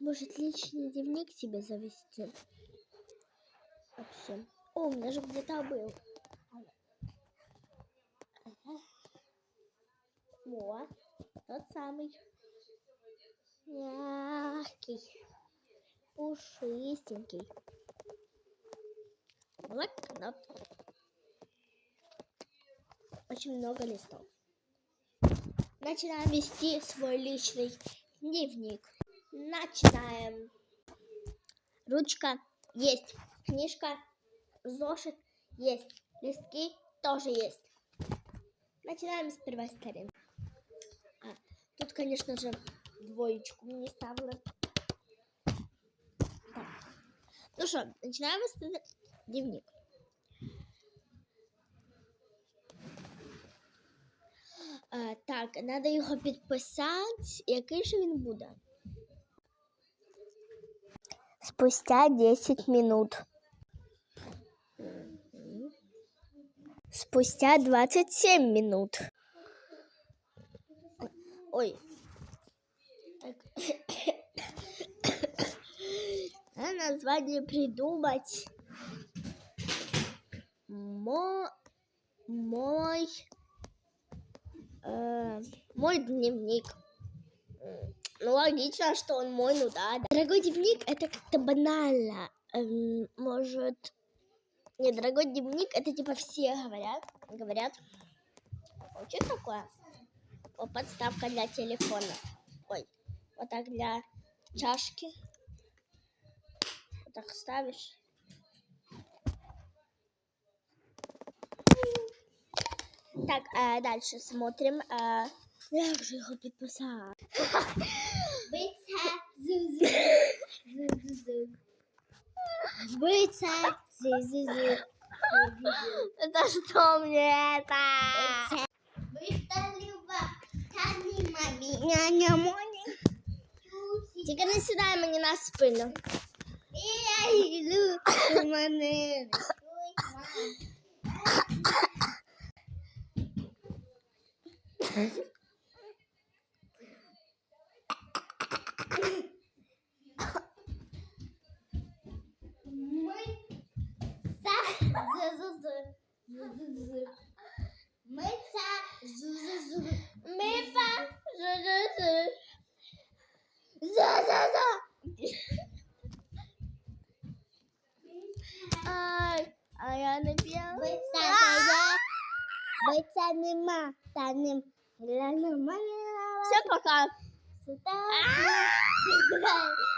Может, личный дневник себе завести? Вообще. О, у меня же где-то был. Ага. Вот, тот самый. Мягкий. Пушистенький. Блокнот. Очень много листов. Начинаем вести свой личный дневник. Начинаем. Ручка есть. Книжка, зошит есть. Листки тоже есть. Начинаем с первой стороны. А, тут, конечно же, двоечку мне ставила. Так. Ну что, начинаем вести дневник. А, так, треба його підписати. Який же він буде? Спустя 10 минут. Спустя 27 минут. Ой. Надо название придумать. Мо... Мой... э, мой дневник. Ну, логично, что он мой, ну да, да. Дорогой дневник, это как-то банально. Эм, может... Не, дорогой дневник, это типа все говорят. Говорят. Очень такое. Вот подставка для телефона. Ой, вот так для чашки. Вот так ставишь. Так, а дальше смотрим. А, як же його підписати? Биця, зузу. Это что мне это? Биця, Люба, та мамі. Няня, моня. Тільки не сідай мені на спину. Я 没法，滋滋滋，没法，滋滋滋，滋滋滋。哎，哎呀，那边没啥的，没啥，来，